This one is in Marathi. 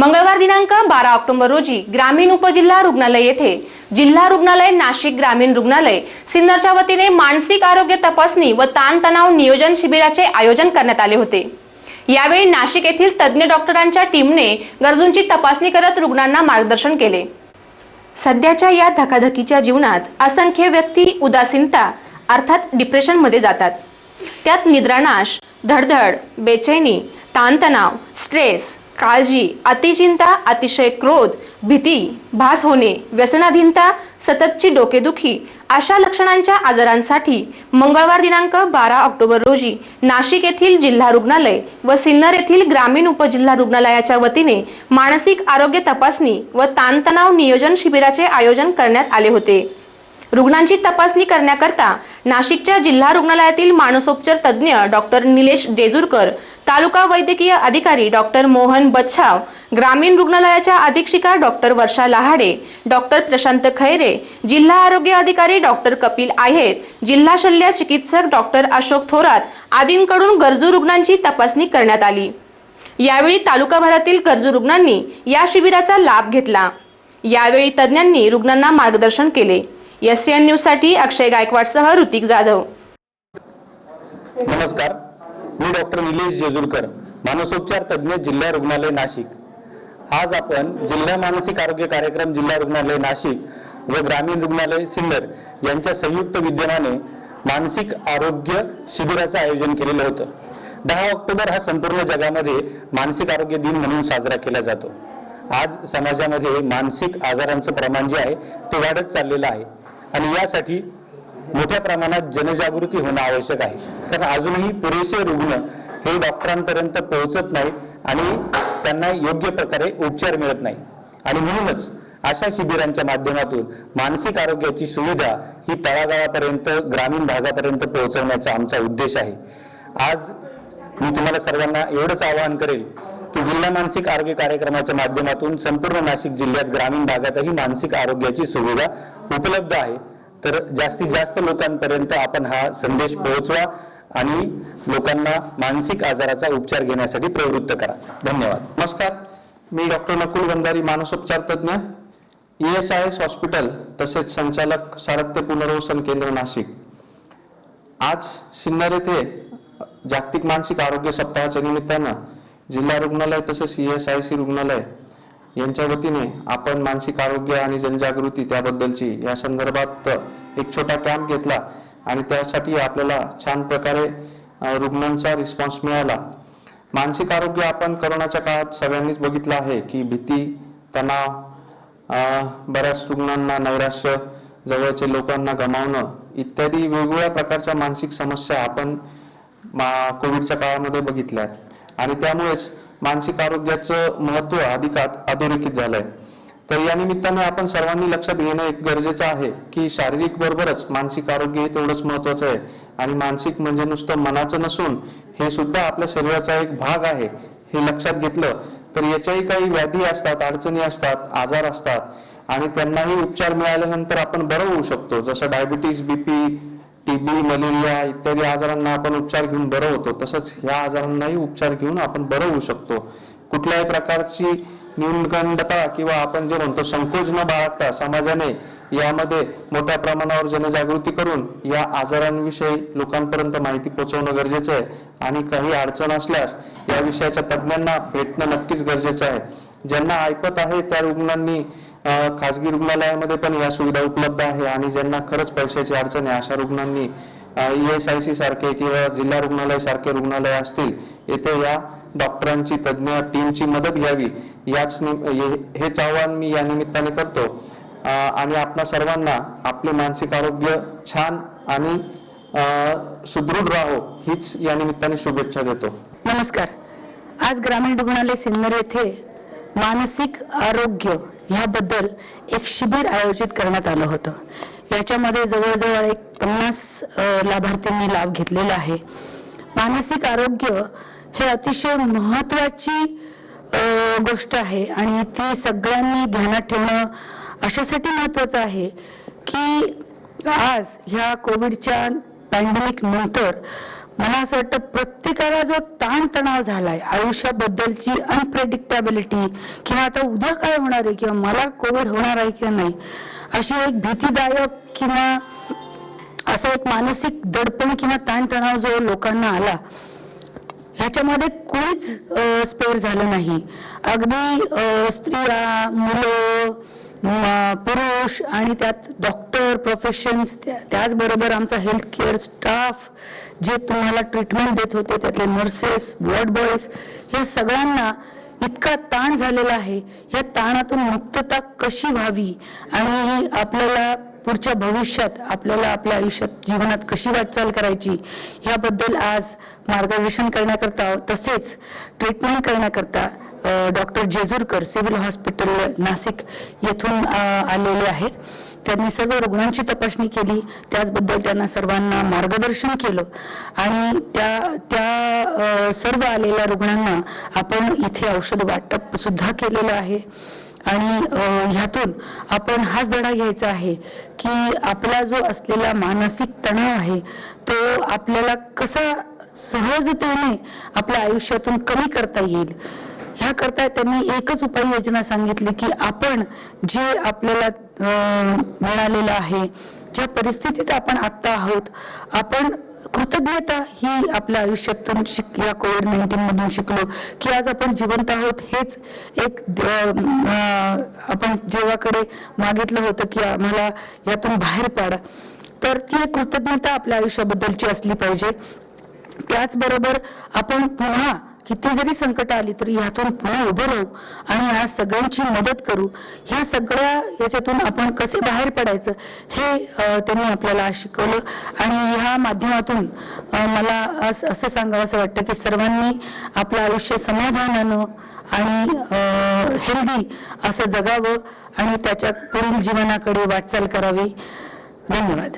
मंगळवार दिनांक बारा ऑक्टोबर रोजी ग्रामीण उपजिल्हा रुग्णालय येथे जिल्हा रुग्णालय नाशिक ग्रामीण रुग्णालय सिन्नरच्या वतीने मानसिक आरोग्य तपासणी व ताणतणाव नियोजन शिबिराचे आयोजन करण्यात आले होते. यावेळी नाशिक येथील तज्ज्ञ डॉक्टरांच्या टीमने गरजूंची तपासणी करत रुग्णांना मार्गदर्शन केले. सध्याच्या या धकाधकीच्या जीवनात असंख्य व्यक्ती उदासीनता अर्थात डिप्रेशनमध्ये जातात. त्यात निद्रानाश धडधड बेचैनी ताणतणाव स्ट्रेस काळजी अतिचिंता अतिशय क्रोध भीती भास होणे व्यसनाधीनता सततची डोकेदुखी अशा लक्षणांच्या आजारांसाठी मंगळवार दिनांक बारा ऑक्टोबर रोजी नाशिक येथील जिल्हा रुग्णालय व सिन्नर येथील ग्रामीण उपजिल्हा रुग्णालयाच्या वतीने मानसिक आरोग्य तपासणी व ताणतणाव नियोजन शिबिराचे आयोजन करण्यात आले होते. रुग्णांची तपासणी करण्याकरता नाशिकच्या जिल्हा रुग्णालयातील मानसोपचार तज्ज्ञ डॉक्टर निलेश जेजूरकर तालुका वैद्यकीय अधिकारी डॉक्टर मोहन बच्छाव ग्रामीण रुग्णालयाच्या अधीक्षिका डॉक्टर वर्षा लहाडे डॉक्टर प्रशांत खैरे जिल्हा आरोग्य अधिकारी डॉक्टर कपिल आहेर जिल्हा शल्य चिकित्सक डॉक्टर अशोक थोरात आदींकडून गरजू रुग्णांची तपासणी करण्यात आली. यावेळी तालुकाभरातील गरजू रुग्णांनी या शिबिराचा लाभ घेतला. यावेळी तज्ज्ञांनी रुग्णांना मार्गदर्शन केले. एस एन न्यूजसाठी अक्षय गायकवाडसह ऋतिक जाधव. नमस्कार. मी डॉक्टर निलेश जेजुरकर मानसोपचार तज्ज्ञ जिल्हा रुग्णालय नाशिक. आज आपण जिल्हा मानसिक आरोग्य कार्यक्रम जिल्हा रुग्णालय नाशिक व ग्रामीण रुग्णालय सिन्नर यांच्या संयुक्त विद्यमाने मानसिक आरोग्य शिबिराचं आयोजन केलेलं होतं. दहा ऑक्टोबर हा संपूर्ण जगामध्ये मानसिक आरोग्य दिन म्हणून साजरा केला जातो. आज समाजामध्ये मानसिक आजारांचं प्रमाण जे आहे ते वाढत चाललेलं आहे. आणि यासाठी मोठ्या प्रमाणात जनजागृती होणं आवश्यक आहे. कारण अजूनही पुरेसे रुग्ण हे डॉक्टरांपर्यंत पोहोचत नाही आणि त्यांना योग्य प्रकारे उपचार मिळत नाही आणि म्हणूनच अशा शिबिरांच्या माध्यमातून मानसिक आरोग्याची सुविधा ही तळागाळापर्यंत ग्रामीण भागापर्यंत पोहोचवण्याचा आमचा उद्देश आहे. आज मी तुम्हाला सर्वांना एवढंच आवाहन करेल की जिल्हा मानसिक आरोग्य कार्यक्रमाच्या माध्यमातून संपूर्ण नाशिक जिल्ह्यात ग्रामीण भागातही मानसिक आरोग्याची सुविधा उपलब्ध आहे. तर जास्तीत जास्त लोकांपर्यंत आपण हा संदेश पोहोचवा आणि लोकांना मानसिक आजाराचा उपचार घेण्यासाठी प्रवृत्त करा. धन्यवाद. नमस्कार. मी डॉक्टर नकुल गंधारी मानसोपचार तज्ज्ञ. E S I S hospital तसेच संचालक सारथ्य पुनर्वसन केंद्र नाशिक. आज सिन्नर येथे जागतिक मानसिक आरोग्य सप्ताहाच्या निमित्तानं जिल्हा रुग्णालय तसेच ई एस आय सी रुग्णालय यांच्या वतीने आपण मानसिक आरोग्य आणि जनजागृती त्याबद्दलची या संदर्भात एक छोटा कॅम्प घेतला आणि त्यासाठी आपल्याला छान प्रकारे रुग्णांचा रिस्पॉन्स मिळाला. मानसिक आरोग्य आपण करोनाच्या काळात सगळ्यांनीच बघितलं आहे की भीती तणाव बऱ्याच रुग्णांना नैराश्य जवळचे लोकांना गमावणं इत्यादी वेगवेगळ्या प्रकारच्या मानसिक समस्या आपण मा- कोविडच्या काळामध्ये बघितल्या आहेत. आणि त्यामुळेच मानसिक आरोग्याचं महत्त्व अधिकात अधोरेखित झालंय. तर या निमित्ताने आपण सर्वांनी लक्षात घेणं एक गरजेचं आहे की शारीरिक बरोबरच मानसिक आरोग्य हे तेवढंच महत्वाचं आहे. आणि मानसिक म्हणजे नुसतं मनाचं नसून हे सुद्धा आपल्या शरीराचा एक भाग आहे हे लक्षात घेतलं तर याच्याही काही व्याधी असतात अडचणी असतात आजार असतात. आणि त्यांनाही उपचार मिळाल्यानंतर आपण बरं होऊ शकतो. जसं डायबिटीस बीपी टीबी मलेरिया इत्यादी आजारांना आपण उपचार घेऊन बरं होतो. तसंच ह्या आजारांनाही उपचार घेऊन आपण बरं होऊ शकतो. कुठल्याही प्रकारची न्यूनगंडता किंवा आपण जे म्हणतो संकोच न बाळगता समाजाने यामध्ये मोठ्या प्रमाणावर जनजागृती करून या आजारांविषयी लोकांपर्यंत माहिती पोहोचवणं गरजेचं आहे. आणि काही अडचण असल्यास या विषयाच्या तज्ज्ञांना भेटणं नक्कीच गरजेचं आहे. ज्यांना ऐपत आहे त्या रुग्णांनी खाजगी रुग्णालयामध्ये पण या सुविधा उपलब्ध आहे आणि ज्यांना खरंच पैशाची अडचण आहे अशा रुग्णांनी ई एस आय सी सारखे किंवा जिल्हा रुग्णालय सारखे रुग्णालय असतील येथे या डॉक्टरांची तज्ज्ञ टीमची मदत घ्यावी याच हेच आव्हान मी या निमित्ताने करतो. आणि आपल्या सर्वांना आपले मानसिक आरोग्य छान आणि अं, सुदृढ राहो हीच या निमित्ताने शुभेच्छा देतो. नमस्कार. आज ग्रामीण रुग्णालय सिन्नर येथे मानसिक आरोग्य ह्याबद्दल एक शिबिर आयोजित करण्यात आलं होतं. याच्यामध्ये जवळजवळ एक पन्नास लाभार्थ्यांनी लाभ घेतलेला आहे. मानसिक आरोग्य हे अतिशय महत्त्वाची गोष्ट आहे आणि ती सगळ्यांनी ध्यानात ठेवणं अशासाठी महत्त्वाचं आहे की आज ह्या कोविडच्या पॅन्डेमिक नंतर मला असं वाटतं प्रत्येकाला जो ताणतणाव झालाय आयुष्याबद्दलची अनप्रेडिक्टेबिलिटी किंवा आता उद्या काय होणार आहे किंवा मला कोविड होणार आहे किंवा नाही अशी एक भीतीदायक किंवा असा एक मानसिक दडपण किंवा ताणतणाव जो लोकांना आला ह्याच्यामध्ये कोणीच स्पेअर झालं नाही. अगदी स्त्रिया मुलं पुरुष आणि त्यात डॉक्टर प्रोफेशन्स त्याचबरोबर आमचा हेल्थ केअर स्टाफ जे तुम्हाला ट्रीटमेंट देत होते त्यातले नर्सेस वॉर्ड बॉयज या सगळ्यांना इतका ताण झालेला आहे. या ताणातून मुक्तता कशी व्हावी? आणि आपल्याला पुढच्या भविष्यात आपल्याला आपल्या आयुष्यात जीवनात कशी वाटचाल करायची? ह्याबद्दल आज मार्गदर्शन करण्याकरता तसेच ट्रीटमेंट करण्याकरता doctor Jejurkar civil hospital Nashik येथून आलेले आहेत. त्यांनी सर्व रुग्णांची तपासणी केली. त्याचबद्दल त्यांना सर्वांना मार्गदर्शन केलं. आणि त्या त्या सर्व आलेल्या रुग्णांना आपण इथे औषध वाटप सुद्धा केलेलं आहे. आणि ह्यातून आपण हाच धडा घ्यायचा आहे की आपला जो असलेला मानसिक तणाव आहे तो आपल्याला कसा सहजतेने आपल्या आयुष्यातून कमी करता येईल? ह्याकरता त्यांनी एकच उपाययोजना सांगितली की आपण जे आपल्याला मिळालेलं आहे ज्या परिस्थितीत आपण आत्ता आहोत आपण कृतज्ञता ही आपल्या आयुष्यातून शिक या कोविड नाईन्टीन मधून शिकलो की आज आपण जिवंत आहोत हेच एक आपण जेव्हाकडे मागितलं होतं की आम्हाला यातून बाहेर पाडा. तर ती एक कृतज्ञता आपल्या आयुष्याबद्दलची असली पाहिजे. त्याचबरोबर आपण पुन्हा किती जरी संकट आली तरी ह्यातून पुन्हा उभं राहू आणि या सगळ्यांची मदत करू. ह्या सगळ्या याच्यातून आपण कसे बाहेर पडायचं हे त्यांनी आपल्याला शिकवलं. आणि ह्या माध्यमातून मला असं असं सांगावं असं वाटतं की सर्वांनी आपलं आयुष्य समाधानानं आणि हेल्दी असं जगावं आणि त्याच्या पुढील जीवनाकडे वाटचाल करावी. धन्यवाद.